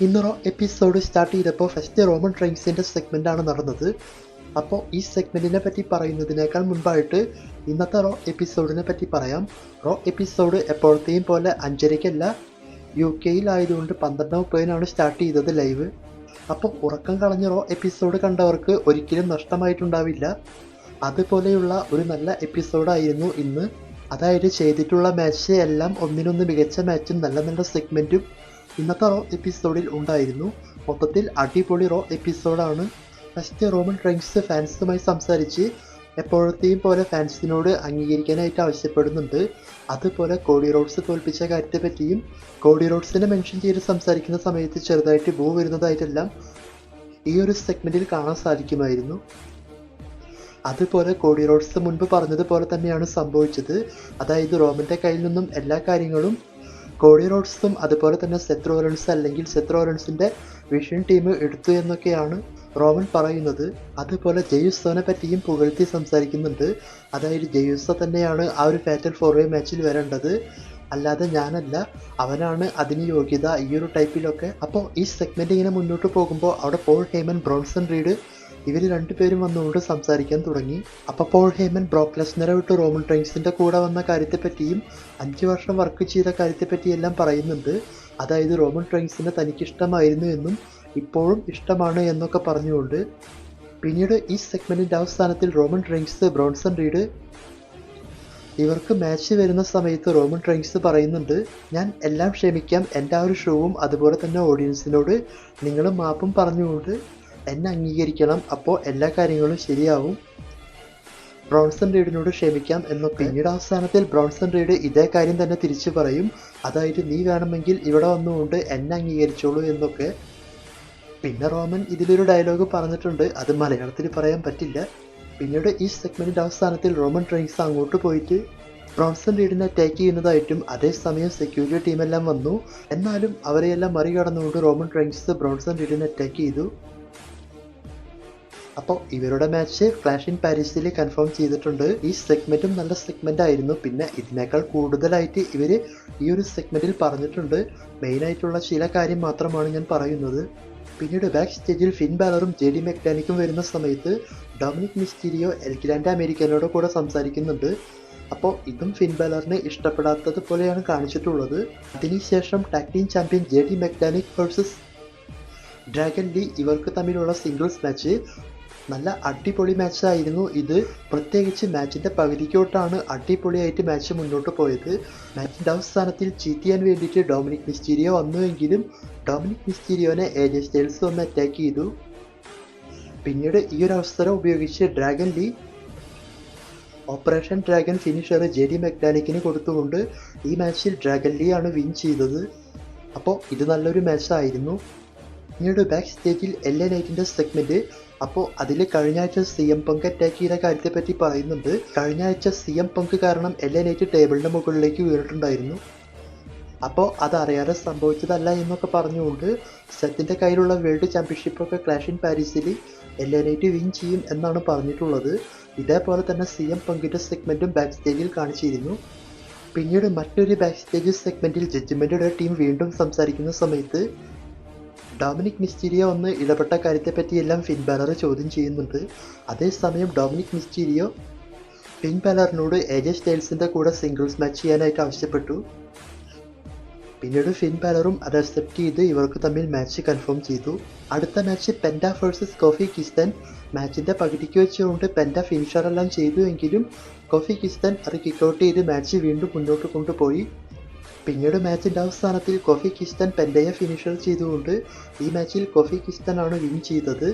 ഇന്ന് Raw episode start ചെയ്തപ്പോൾ first Roman ട്രെയിൻസിന്റെ സെഗ്മെന്റാണ് നടന്നത്. അപ്പോൾ ഈ സെഗ്മെന്റിനെ പറ്റി പറയുന്നതിനേക്കാൾ മുൻപായിട്ട് ഇന്നത്തെ റോ എപ്പിസോഡിനെ പറ്റി പറയാം. റോ എപ്പിസോഡ് എപ്പോഴത്തെയും പോലെ അഞ്ചരയ്ക്കല്ല യു കെയിലായതുകൊണ്ട് പന്ത്രണ്ട് മുപ്പതിനാണ് സ്റ്റാർട്ട് ചെയ്തത് ലൈവ് അപ്പോൾ ഉറക്കം കളഞ്ഞ റോ എപ്പിസോഡ് കണ്ടവർക്ക് ഒരിക്കലും നഷ്ടമായിട്ടുണ്ടാവില്ല. അതുപോലെയുള്ള ഒരു നല്ല എപ്പിസോഡായിരുന്നു ഇന്ന്. അതായത് ചെയ്തിട്ടുള്ള മാച്ച് എല്ലാം ഒന്നിനൊന്ന് മികച്ച മാച്ചും നല്ല നല്ല സെഗ്മെന്റും ഇന്നത്തെ റോ എപ്പിസോഡിൽ ഉണ്ടായിരുന്നു. മൊത്തത്തിൽ അടിപൊളി റോ എപ്പിസോഡാണ് ഫസ്റ്റ് റോമൻ റെയിൻസ് ഫാൻസുമായി സംസാരിച്ച് എപ്പോഴത്തെയും പോലെ ഫാൻസിനോട് അംഗീകരിക്കാനായിട്ട് ആവശ്യപ്പെടുന്നുണ്ട്. അതുപോലെ കോഡി റോഡ്സ് തോൽപ്പിച്ച കാര്യത്തെ പറ്റിയും കോഡി റോഡ്സിനെ മെൻഷൻ ചെയ്ത് സംസാരിക്കുന്ന സമയത്ത് ചെറുതായിട്ട് ബൂ വരുന്നതായിട്ടെല്ലാം ഈ ഒരു സെഗ്മെന്റിൽ കാണാൻ സാധിക്കുമായിരുന്നു. അതുപോലെ കോഡി റോഡ്സ് മുൻപ് പറഞ്ഞതുപോലെ തന്നെയാണ് സംഭവിച്ചത്. അതായത് റോമന്റെ കയ്യിൽ നിന്നും എല്ലാ കാര്യങ്ങളും കോഡി റോഡ്സും അതുപോലെ തന്നെ സെത്രോറൻസ് അല്ലെങ്കിൽ സെത്രോറൻസിന്റെ വിഷൻ ടീം എടുത്തു എന്നൊക്കെയാണ് റോമൻ പറയുന്നത്. അതുപോലെ ജെയുസോനെ പറ്റിയും പുകഴ്ത്തി സംസാരിക്കുന്നുണ്ട്. അതായത് ജെയുസ തന്നെയാണ് ആ ഒരു ഫാറ്റൽ ഫോർവേ മാച്ചിൽ വരേണ്ടത്. അല്ലാതെ ഞാനല്ല അവനാണ് അതിന് യോഗ്യത ഈ ഒരു ടൈപ്പിലൊക്കെ അപ്പോൾ ഈ സെഗ്മെന്റ് ഇങ്ങനെ മുന്നോട്ട് പോകുമ്പോൾ അവിടെ പോൾ ഹേമൻ ബ്രോൺസൺ റീഡ് ഇവർ രണ്ടുപേരും വന്നുകൊണ്ട് സംസാരിക്കാൻ തുടങ്ങി. അപ്പോൾ പോൾ ഹേമൻ ബ്രോക്ക് ലെസ്നറെ വിട്ട് റോമൻ ട്രെയിൻസിന്റെ കൂടെ വന്ന കാര്യത്തെപ്പറ്റിയും അഞ്ച് വർഷം വർക്ക് ചെയ്ത കാര്യത്തെപ്പറ്റിയെല്ലാം പറയുന്നുണ്ട്. അതായത് റോമൻ ട്രെയിൻസിനെ തനിക്കിഷ്ടമായിരുന്നു എന്നും ഇപ്പോഴും ഇഷ്ടമാണ് എന്നൊക്കെ പറഞ്ഞുകൊണ്ട് പിന്നീട് ഈ സെഗ്മെന്റിന്റെ അവസാനത്തിൽ റോമൻ ട്രെയിൻസ് ബ്രോൺസൺ റീഡ് ഇവർക്ക് മാച്ച് വരുന്ന സമയത്ത് റോമൻ ട്രെയിൻസ് പറയുന്നുണ്ട് ഞാൻ എല്ലാം ക്ഷമിക്കാം. എന്റെ ആ ഒരു ഷോവും അതുപോലെ തന്നെ ഓഡിയൻസിനോട് നിങ്ങൾ മാപ്പും പറഞ്ഞുകൊണ്ട് എന്നെ അംഗീകരിക്കണം. അപ്പോൾ എല്ലാ കാര്യങ്ങളും ശരിയാവും. ബ്രോൺസൺ റീഡിനോട് ക്ഷമിക്കാം എന്നൊക്കെ പിന്നീട് അവസാനത്തിൽ ബ്രോൺസൺ റീഡ് ഇതേ കാര്യം തന്നെ തിരിച്ചു പറയും. അതായത് നീ വേണമെങ്കിൽ ഇവിടെ വന്നുകൊണ്ട് എന്നെ അംഗീകരിച്ചോളൂ എന്നൊക്കെ. പിന്നെ റോമൻ ഇതിലൊരു ഡയലോഗ് പറഞ്ഞിട്ടുണ്ട്. അത് മലയാളത്തിൽ പറയാൻ പറ്റില്ല. പിന്നീട് ഈ സെഗ്മെന്റിന്റെ അവസാനത്തിൽ റോമൻ ട്രെയിൻസ് അങ്ങോട്ട് പോയിട്ട് ബ്രോൺസൺ റീഡിനെ അറ്റാക്ക് ചെയ്യുന്നതായിട്ടും അതേസമയം സെക്യൂരിറ്റി ടീമെല്ലാം വന്നു. എന്നാലും അവരെയെല്ലാം മറികടന്നുകൊണ്ട് റോമൻ ട്രെയിൻസ് ബ്രോൺസൺ റീഡിനെ അറ്റാക്ക് ചെയ്തു. അപ്പോൾ ഇവരുടെ മാച്ച് ഫ്ലാഷ് ഇൻ പാരീസിൽ കൺഫേം ചെയ്തിട്ടുണ്ട്. ഈ സെഗ്മെന്റും നല്ല സെഗ്മെന്റ് ആയിരുന്നു. പിന്നെ ഇതിനേക്കാൾ കൂടുതലായിട്ട് ഇവർ ഈ ഒരു സെഗ്മെന്റിൽ പറഞ്ഞിട്ടുണ്ട്. മെയിൻ ആയിട്ടുള്ള ചില കാര്യം മാത്രമാണ് ഞാൻ പറയുന്നത്. പിന്നീട് ബാക്ക് സ്റ്റേജിൽ ഫിൻ ബാലറും ജെ ഡി മെക്ടാനിക്കും വരുന്ന സമയത്ത് ഡൊമിനിക് മിസ്റ്റീരിയോ എൽഗ്രാൻഡ് അമേരിക്കനോട് കൂടെ സംസാരിക്കുന്നുണ്ട്. അപ്പോൾ ഇതും ഫിൻ ബാലറിനെ ഇഷ്ടപ്പെടാത്തത് പോലെയാണ് കാണിച്ചിട്ടുള്ളത്. അതിനുശേഷം tag team champion J D McDonagh versus Dragon Lee ഇവർക്ക് തമ്മിലുള്ള സിംഗിൾസ് മാച്ച് നല്ല അടിപൊളി മാച്ചായിരുന്നു ഇത്. പ്രത്യേകിച്ച് മാച്ചിന്റെ പകുതിക്കോട്ടാണ് അടിപൊളിയായിട്ട് മാച്ച് മുന്നോട്ട് പോയത്. മാച്ചിന്റെ അവസാനത്തിൽ ചീറ്റിയാൻ വേണ്ടിയിട്ട് ഡൊമിനിക് മിസ്റ്റീരിയോ വന്നുവെങ്കിലും ഡൊമിനിക് മിസ്റ്റീരിയോനെ ഏജ് സ്റ്റൈൽസ് വന്ന് അറ്റാക്ക് ചെയ്തു. പിന്നീട് ഈ ഒരു അവസരം ഉപയോഗിച്ച് Dragon Lee operation dragon finisher J D മെക്ഡാനിക്കിന് കൊടുത്തുകൊണ്ട് ഈ മാച്ചിൽ ഡ്രാഗൻ ലീ ആണ് വിൻ ചെയ്തത്. അപ്പോൾ ഇത് നല്ലൊരു മാച്ചായിരുന്നു പിന്നീട് ബാക്ക് സ്റ്റേജിൽ എൽ എ സെഗ്മെന്റ് അപ്പോൾ അതിൽ കഴിഞ്ഞ ആഴ്ച സി എം പങ്ക് അറ്റാക്ക് ചെയ്ത കാര്യത്തെ പറ്റി പറയുന്നുണ്ട്. കഴിഞ്ഞ ആഴ്ച സി എം പങ്ക് കാരണം എൽ എൻ നൈറ്റ് ടേബിളിന്റെ മുകളിലേക്ക് വീണിട്ടുണ്ടായിരുന്നു. അപ്പോൾ അതറിയാതെ സംഭവിച്ചതല്ല എന്നൊക്കെ പറഞ്ഞുകൊണ്ട് സെത്തിന്റെ കയ്യിലുള്ള വേൾഡ് ചാമ്പ്യൻഷിപ്പ് ഒക്കെ ക്ലാഷ് ഇൻ പാരീസിൽ എൻ നൈറ്റ് വിൻ ചെയ്യും എന്നാണ് പറഞ്ഞിട്ടുള്ളത്. ഇതേപോലെ തന്നെ സി എം പങ്കിന്റെ സെഗ്മെന്റും ബാക്ക് സ്റ്റേജിൽ കാണിച്ചിരുന്നു. പിന്നീട് മറ്റൊരു ബാക്ക് സ്റ്റേജ് സെഗ്മെന്റിൽ ജഡ്ജ്മെന്റുടെ ടീം വീണ്ടും സംസാരിക്കുന്ന സമയത്ത് ഡൊമിനിക് മിസ്റ്റീരിയോ ഒന്ന് ഇടപെട്ട കാര്യത്തെപ്പറ്റിയെല്ലാം ഫിൻ ബാലർ ചോദ്യം ചെയ്യുന്നുണ്ട്. അതേസമയം ഡൊമിനിക് മിസ്റ്റീരിയോ ഫിൻ ബാലറിനോട് എജെ സ്റ്റൈൽസിന്റെ കൂടെ സിംഗിൾസ് മാച്ച് ചെയ്യാനായിട്ട് ആവശ്യപ്പെട്ടു. പിന്നീട് ഫിൻ ബാലറും അത് അക്സെപ്റ്റ് ചെയ്ത് ഇവർക്ക് തമ്മിൽ മാച്ച് കൺഫേം ചെയ്തു. അടുത്ത match Penta versus Kofi Kingston മാച്ചിന്റെ പകുതിക്ക് വെച്ചുകൊണ്ട് പെൻഡ ഫിനിഷർ എല്ലാം ചെയ്തു എങ്കിലും കോഫി കിസ്തൻ അത് കിക്കൗട്ട് ചെയ്ത് മാച്ച് വീണ്ടും മുന്നോട്ട് കൊണ്ടുപോയി. പിന്നീട് മാച്ചിന്റെ അവസാനത്തിൽ കോഫി കിസ്തൻ പെൻഡയെ ഫിനിഷർ ചെയ്തുകൊണ്ട് ഈ മാച്ചിൽ കോഫി കിസ്തൻ ആണ് വിൻ ചെയ്തത്.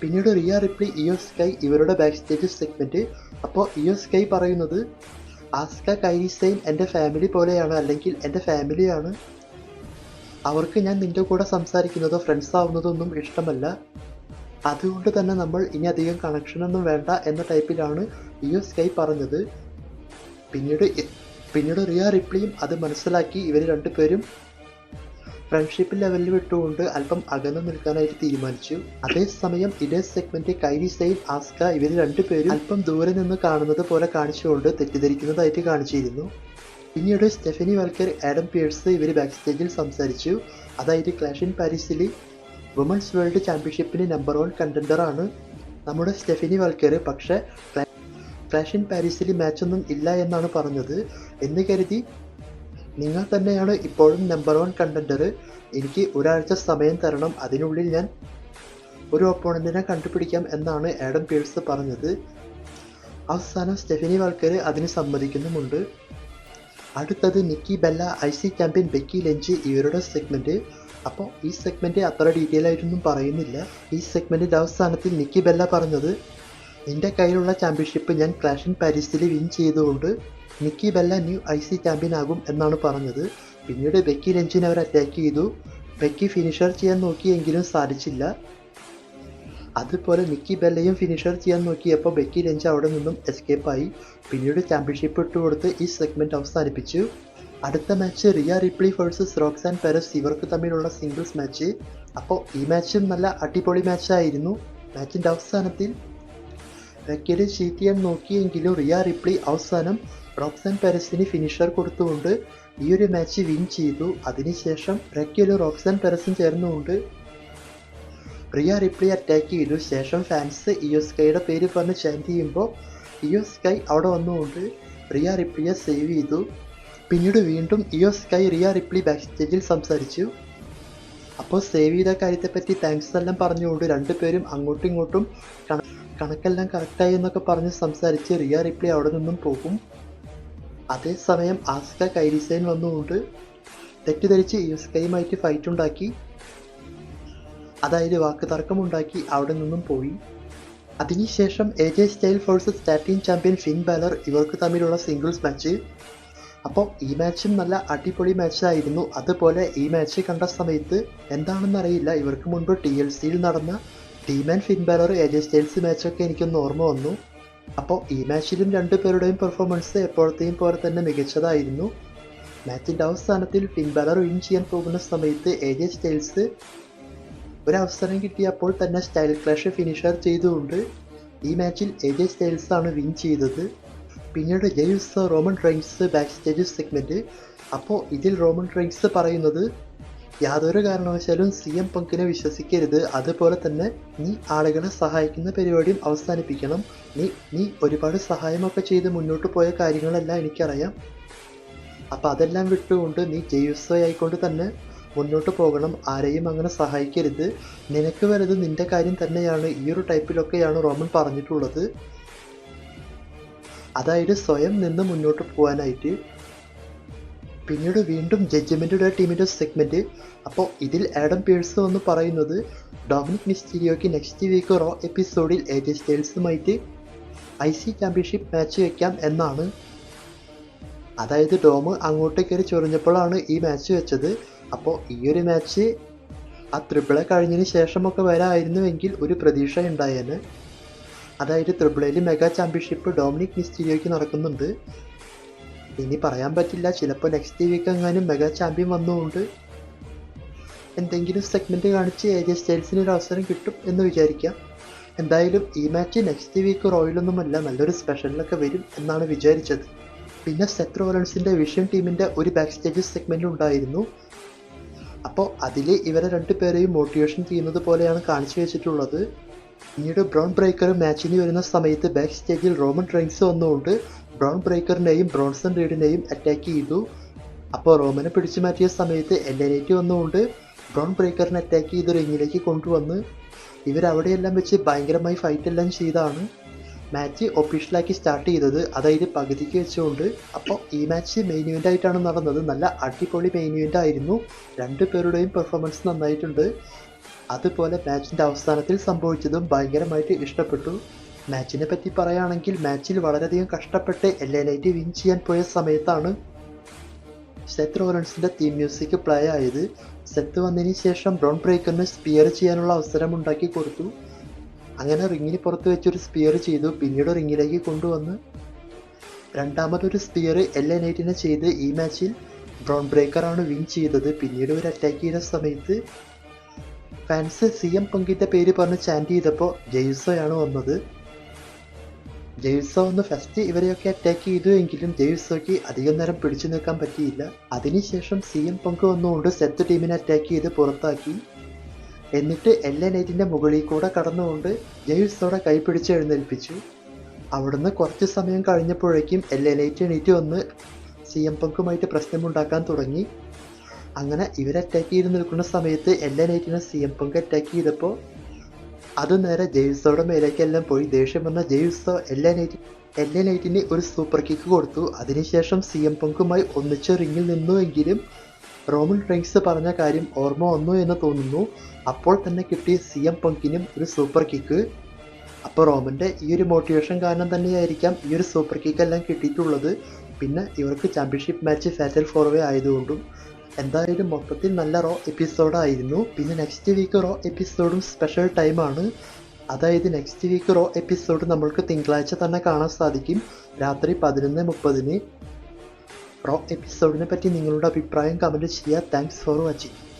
പിന്നീട് റിയ റിപ്ലി ഇയോ സ്കൈ ഇവരുടെ ബാക്ക് സ്റ്റേജ് സെഗ്മെന്റ് അപ്പോൾ ഇയോ സ്കൈ പറയുന്നത് ആസ്ക കൈരിസൈൻ എന്റെ ഫാമിലി പോലെയാണ് അല്ലെങ്കിൽ എന്റെ ഫാമിലിയാണ് അവർക്ക് ഞാൻ നിന്റെ കൂടെ സംസാരിക്കുന്നതോ ഫ്രണ്ട്സ് ആവുന്നതോ ഒന്നും ഇഷ്ടമല്ല. അതുകൊണ്ട് തന്നെ നമ്മൾ ഇനി അധികം കണക്ഷനൊന്നും വേണ്ട എന്ന ടൈപ്പിലാണ് ഇയോ സ്കൈ പറഞ്ഞത്. പിന്നീട് പിന്നീട് റിയ റിപ്ലിയും അത് മനസ്സിലാക്കി ഇവർ രണ്ടുപേരും ഫ്രണ്ട്ഷിപ്പ് ലെവലിൽ വിട്ടുകൊണ്ട് അല്പം അകന്നു നിൽക്കാനായിട്ട് തീരുമാനിച്ചു. അതേസമയം ഇതേ സെഗ്മെന്റ് കൈരി സൈൻ ആസ്ക ഇവർ രണ്ടുപേരും അല്പം ദൂരെ നിന്ന് കാണുന്നത് പോലെ കാണിച്ചുകൊണ്ട് തെറ്റിദ്ധരിക്കുന്നതായിട്ട് കാണിച്ചിരുന്നു. പിന്നീട് സ്റ്റെഫനി വൽക്കർ ആഡം പിയേഴ്സ് ഇവർ ബാക്ക് സ്റ്റേജിൽ സംസാരിച്ചു. അതായത് ക്ലാഷ് ഇൻ പാരീസിൽ വുമൻസ് വേൾഡ് ചാമ്പ്യൻഷിപ്പിന് നമ്പർ വൺ കണ്ടൻഡറാണ് നമ്മുടെ സ്റ്റെഫനി വൽക്കർ. പക്ഷേ ഇൻ പാരീസിൽ മാച്ചൊന്നും ഇല്ല എന്നാണ് പറഞ്ഞത്. എന്ന് കരുതി നിങ്ങൾ തന്നെയാണ് ഇപ്പോഴും നമ്പർ വൺ കണ്ടൻഡർ എനിക്ക് ഒരാഴ്ച സമയം തരണം. അതിനുള്ളിൽ ഞാൻ ഒരു ഒപ്പോണന്റിനെ കണ്ടുപിടിക്കാം എന്നാണ് ആഡം പീഴ്സ് പറഞ്ഞത്. അവസാനം സ്റ്റെഫിനി വാൾക്കർ അതിന് സമ്മതിക്കുന്നുമുണ്ട്. അടുത്തത് Nikki Bella I C champion Becky Lynch ഇവരുടെ സെഗ്മെന്റ് അപ്പോൾ ഈ സെഗ്മെന്റ് അത്ര ഡീറ്റെയിൽ ആയിട്ടൊന്നും പറയുന്നില്ല. ഈ സെഗ്മെന്റിന്റെ അവസാനത്തിൽ നിക്കി ബെല്ല പറഞ്ഞത് നിന്റെ കയ്യിലുള്ള ചാമ്പ്യൻഷിപ്പ് ഞാൻ ക്ലാഷ് ഇൻ പാരീസിൽ വിൻ ചെയ്തുകൊണ്ട് Nikki Bella new I C champion ആകും എന്നാണ് പറഞ്ഞത്. പിന്നീട് ബെക്കി ലെഞ്ചിനെ അവർ അറ്റാക്ക് ചെയ്തു. ബെക്കി ഫിനിഷർ ചെയ്യാൻ നോക്കിയെങ്കിലും സാധിച്ചില്ല. അതുപോലെ നിക്കി ബെല്ലയും ഫിനിഷർ ചെയ്യാൻ നോക്കിയപ്പോൾ ബെക്കി ലഞ്ച് അവിടെ നിന്നും എസ്കേപ്പ് ആയി. പിന്നീട് ചാമ്പ്യൻഷിപ്പ് ഇട്ടുകൊടുത്ത് ഈ സെഗ്മെന്റ് അവസാനിപ്പിച്ചു. അടുത്ത match Rhea Ripley versus and Perez ഇവർക്ക് തമ്മിലുള്ള സിംഗിൾസ് മാച്ച് അപ്പോൾ ഈ മാച്ചും നല്ല അടിപൊളി മാച്ചായിരുന്നു മാച്ചിന്റെ അവസാനത്തിൽ റെക്കൽ ചീറ്റ് ചെയ്യാൻ നോക്കിയെങ്കിലും റിയ റിപ്ലി അവസാനം റോക്സൻ പെരസിന് ഫിനിഷർ കൊടുത്തുകൊണ്ട് ഈ ഒരു മാച്ച് വിൻ ചെയ്തു. അതിനുശേഷം റെക്കലും റോക്സൻ പെരസും ചേർന്നുകൊണ്ട് റിയ റിപ്ലി അറ്റാക്ക് ചെയ്തു. ശേഷം ഫാൻസ് ഇയോസ്കൈയുടെ പേര് പറഞ്ഞ് ചാന്റ് ചെയ്യുമ്പോൾ ഇയോസ്കൈ അവിടെ വന്നുകൊണ്ട് റിയ റിപ്ലിയെ സേവ് ചെയ്തു. പിന്നീട് വീണ്ടും ഇയോസ്കൈ റിയ റിപ്ലി ബാക്ക് സ്റ്റേജിൽ സംസാരിച്ചു. അപ്പോൾ സേവ് ചെയ്ത കാര്യത്തെപ്പറ്റി താങ്ക്സ് എല്ലാം പറഞ്ഞുകൊണ്ട് രണ്ടുപേരും അങ്ങോട്ടും ഇങ്ങോട്ടും കണക്കെല്ലാം കറക്റ്റായി എന്നൊക്കെ പറഞ്ഞ് സംസാരിച്ച് റിയ റിപ്ലി അവിടെ നിന്നും പോകും. അതേസമയം ആസ്ക കൈരിസൈൻ വന്നുകൊണ്ട് തെറ്റിദ്ധരിച്ച് യുസ്കയുമായിട്ട് ഫൈറ്റ് ഉണ്ടാക്കി. അതായത് വാക്ക് തർക്കമുണ്ടാക്കി അവിടെ നിന്നും പോയി. അതിനുശേഷം എ ജെ സ്റ്റൈൽ ഫോഴ്സസ് സ്റ്റാറ്റിൻ ചാമ്പ്യൻ ഫിൻ ബാലർ ഇവർക്ക് തമ്മിലുള്ള സിംഗിൾസ് മാച്ച് അപ്പോൾ ഈ മാച്ചും നല്ല അടിപൊളി മാച്ചായിരുന്നു അതുപോലെ ഈ മാച്ച് കണ്ട സമയത്ത് എന്താണെന്നറിയില്ല. ഇവർക്ക് മുൻപ് ടി എൽ സിയിൽ നടന്ന team and Finn Balor A J Styles മാച്ചൊക്കെ എനിക്കൊന്ന് ഓർമ്മ വന്നു. അപ്പോൾ ഈ മാച്ചിലും രണ്ടു പേരുടെയും പെർഫോമൻസ് എപ്പോഴത്തെയും പോലെ തന്നെ മികച്ചതായിരുന്നു. മാച്ചിന്റെ അവസാനത്തിൽ ഫിൻ ബാലർ വിൻ ചെയ്യാൻ പോകുന്ന സമയത്ത് എ ജെ സ്റ്റൈൽസ് ഒരു അവസരം കിട്ടിയപ്പോൾ തന്നെ സ്റ്റൈൽ ക്ലാഷ് ഫിനിഷർ ചെയ്തുകൊണ്ട് ഈ മാച്ചിൽ എ ജെ സ്റ്റൈൽസ് ആണ് വിൻ ചെയ്തത്. പിന്നീട് Jey's Roman Reigns back stage segment അപ്പോൾ ഇതിൽ റോമൻ റൈൻസ് പറയുന്നത് യാതൊരു കാരണവശാലും സി എം പങ്കിനെ വിശ്വസിക്കരുത്. അതുപോലെ തന്നെ നീ ആളുകളെ സഹായിക്കുന്ന പരിപാടിയും അവസാനിപ്പിക്കണം. നീ നീ ഒരുപാട് സഹായമൊക്കെ ചെയ്ത് മുന്നോട്ട് പോയ കാര്യങ്ങളെല്ലാം എനിക്കറിയാം. അപ്പം അതെല്ലാം വിട്ടുകൊണ്ട് നീ ജയുസ്വയായിക്കൊണ്ട് തന്നെ മുന്നോട്ട് പോകണം. ആരെയും അങ്ങനെ സഹായിക്കരുത്. നിനക്ക് വലുത് നിന്റെ കാര്യം തന്നെയാണ്. ഈ ഒരു ടൈപ്പിലൊക്കെയാണ് റോമൻ പറഞ്ഞിട്ടുള്ളത്. അതായത് സ്വയം നിന്ന് മുന്നോട്ട് പോകാനായിട്ട് പിന്നീട് വീണ്ടും ജഡ്ജ്മെന്റുടെ ടീമിന്റെ സെഗ്മെന്റ് അപ്പോൾ ഇതിൽ ആഡം പേഴ്സ് എന്ന് പറയുന്നത് ഡൊമിനിക് മിസ്റ്റീരിയോയ്ക്ക് നെക്സ്റ്റ് വീക്ക് റോ എപ്പിസോഡിൽ എ ജെ സ്റ്റൈൽസുമായിട്ട് ഐ സി ചാമ്പ്യൻഷിപ്പ് മാച്ച് വയ്ക്കാം എന്നാണ്. അതായത് ഡോം അങ്ങോട്ട് കയറി ചൊറിഞ്ഞപ്പോഴാണ് ഈ മാച്ച് വെച്ചത്. അപ്പോൾ ഈ ഒരു മാച്ച് ആ ത്രിപിള കഴിഞ്ഞതിന് ശേഷമൊക്കെ വരായിരുന്നുവെങ്കിൽ ഒരു പ്രതീക്ഷ ഉണ്ടായേനെ അതായത് ത്രിപിളയിൽ മെഗാ ചാമ്പ്യൻഷിപ്പ് ഡൊമിനിക് മിസ്റ്റീരിയോയ്ക്ക് നടക്കുന്നുണ്ട്. ഇനി പറയാൻ പറ്റില്ല. ചിലപ്പോൾ നെക്സ്റ്റ് വീക്ക് എങ്ങാനും മെഗാ ചാമ്പ്യൻ വന്നുകൊണ്ട് എന്തെങ്കിലും സെഗ്മെന്റ് കാണിച്ച് ജെ സ്റ്റൈൽസിന് ഒരു അവസരം കിട്ടും എന്ന് വിചാരിക്കാം. എന്തായാലും ഈ മാച്ച് നെക്സ്റ്റ് വീക്ക് റോയിലൊന്നുമല്ല നല്ലൊരു സ്പെഷ്യലിലൊക്കെ വരും എന്നാണ് വിചാരിച്ചത്. പിന്നെ സെത്ര റോലൻസിന്റെ വിഷൻ ടീമിന്റെ ഒരു ബാക്ക് സ്റ്റേജ് സെഗ്മെന്റ് ഉണ്ടായിരുന്നു. അപ്പോൾ അതിൽ ഇവരെ രണ്ടുപേരെയും മോട്ടിവേഷൻ ചെയ്യുന്നത് പോലെയാണ് കാണിച്ചു വെച്ചിട്ടുള്ളത്. പിന്നീട് ബ്രൗൺ ബ്രേക്കർ മാച്ചിന് വരുന്ന സമയത്ത് ബാക്ക് സ്റ്റേജിൽ റോമൻ റൈൻസ് വന്നുകൊണ്ട് ബ്രൗൺ ബ്രേക്കറിനെയും ബ്രോൺസൺ റീഡിനെയും അറ്റാക്ക് ചെയ്തു. അപ്പോൾ റോമനെ പിടിച്ചു മാറ്റിയ സമയത്ത് എല്ലനേറ്റ് വന്നുകൊണ്ട് ബ്രൗൺ ബ്രേക്കറിനെ അറ്റാക്ക് ചെയ്ത് റിങ്ങിലേക്ക് കൊണ്ടുവന്ന് ഇവരവിടെയെല്ലാം വെച്ച് ഭയങ്കരമായി ഫൈറ്റ് എല്ലാം ചെയ്താണ്. മാച്ച് ഒഫീഷ്യലാക്കി സ്റ്റാർട്ട് ചെയ്തത് അതായത് പകുതിക്ക് വെച്ചുകൊണ്ട്. അപ്പോൾ ഈ മാച്ച് മെയിൻ ഇവന്റ് ആയിട്ടാണ് നടന്നത്. നല്ല അടിപൊളി മെയിൻ ഇവന്റ് ആയിരുന്നു. രണ്ടു പേരുടെയും പെർഫോമൻസ് നന്നായിട്ടുണ്ട്. അതുപോലെ മാച്ചിന്റെ അവസാനത്തിൽ സംഭവിച്ചതും ഭയങ്കരമായിട്ട് ഇഷ്ടപ്പെട്ടു. മാച്ചിനെ പറ്റി പറയുകയാണെങ്കിൽ മാച്ചിൽ വളരെയധികം കഷ്ടപ്പെട്ട് എല്ലൈറ്റ് വിൻ ചെയ്യാൻ പോയ സമയത്താണ് സെത്ത് റോലൻസിന്റെ തീം മ്യൂസിക് പ്ലേ ആയത്. സെത്ത് വന്നതിന് ശേഷം ബ്രൗൺ ബ്രേക്കറിന് സ്പിയർ ചെയ്യാനുള്ള അവസരം ഉണ്ടാക്കി കൊടുത്തു. അങ്ങനെ റിങ്ങിന് പുറത്ത് വെച്ചൊരു സ്പിയർ ചെയ്തു. പിന്നീട് റിങ്ങിലേക്ക് കൊണ്ടുവന്ന് രണ്ടാമതൊരു സ്പിയർ എൽ എൻ എയ്റ്റിനെ ചെയ്ത് ഈ മാച്ചിൽ ബ്രൗൺ ബ്രേക്കറാണ് വിൻ ചെയ്തത്. പിന്നീട് ഒരു അറ്റാക്ക് ചെയ്യുന്ന സമയത്ത് ഫാൻസ് സി എം പങ്കിന്റെ പേര് പറഞ്ഞ് ചാന്റ് ചെയ്തപ്പോൾ ജെയ്സോയാണ് വന്നത്. ജെയ്സോ ഒന്ന് ഫസ്റ്റ് ഇവരെയൊക്കെ അറ്റാക്ക് ചെയ്തു എങ്കിലും ജെയ്സോയ്ക്ക് അധികം നേരം പിടിച്ചു നിൽക്കാൻ പറ്റിയില്ല. അതിനുശേഷം സി എം പങ്ക് വന്നുകൊണ്ട് സെത്ത് ടീമിനെ അറ്റാക്ക് ചെയ്ത് പുറത്താക്കി. എന്നിട്ട് എൽ നൈറ്റിന്റെ മുകളിൽ കൂടെ കടന്നുകൊണ്ട് ജെയ്സോടെ കൈ പിടിച്ച് എഴുന്നേൽപ്പിച്ചു. അവിടുന്ന് കുറച്ച് സമയം കഴിഞ്ഞപ്പോഴേക്കും എൽ എ നൈറ്റ് എണീറ്റ് വന്ന് സി എം പങ്കുമായിട്ട് പ്രശ്നമുണ്ടാക്കാൻ തുടങ്ങി. അങ്ങനെ ഇവർ അറ്റാക്ക് ചെയ്ത് നിൽക്കുന്ന സമയത്ത് എല്ലാ നൈറ്റിനെ സി എം പങ്ക് അറ്റാക്ക് ചെയ്തപ്പോൾ അത് നേരെ ജെയ്സോയുടെ മേലേക്കെല്ലാം പോയി. ദേഷ്യം വന്ന ജെയ്സോ എല്ലാ നൈറ്റി എല്ലാ നൈറ്റിന് ഒരു സൂപ്പർ കിക്ക് കൊടുത്തു. അതിനുശേഷം സി എം പങ്കുമായി ഒന്നിച്ച് റിങ്ങിൽ നിന്നുവെങ്കിലും റോമൻ റെയിൻസ് പറഞ്ഞ കാര്യം ഓർമ്മ വന്നു എന്ന് തോന്നുന്നു. അപ്പോൾ തന്നെ കിട്ടിയ സി എം പങ്കിനും ഒരു സൂപ്പർ കിക്ക് അപ്പോൾ റോമന്റെ ഈ ഒരു മോട്ടിവേഷൻ കാരണം തന്നെയായിരിക്കാം ഈ ഒരു സൂപ്പർ കിക്ക് എല്ലാം കിട്ടിയിട്ടുള്ളത്. പിന്നെ ഇവർക്ക് ചാമ്പ്യൻഷിപ്പ് മാച്ച് ഫാറ്റൽ ഫോർവേ ആയതുകൊണ്ടും എന്തായാലും മൊത്തത്തിൽ നല്ല റോ എപ്പിസോഡായിരുന്നു പിന്നെ നെക്സ്റ്റ് വീക്ക് റോ എപ്പിസോഡും സ്പെഷ്യൽ ടൈമാണ് അതായത് നെക്സ്റ്റ് വീക്ക് റോ എപ്പിസോഡ് നമ്മൾക്ക് തിങ്കളാഴ്ച തന്നെ കാണാൻ സാധിക്കും. രാത്രി പതിനൊന്ന് മുപ്പതിന്. റോ എപ്പിസോഡിനെ പറ്റി നിങ്ങളുടെ അഭിപ്രായം കമന്റ് ചെയ്യുക. Thanks for watching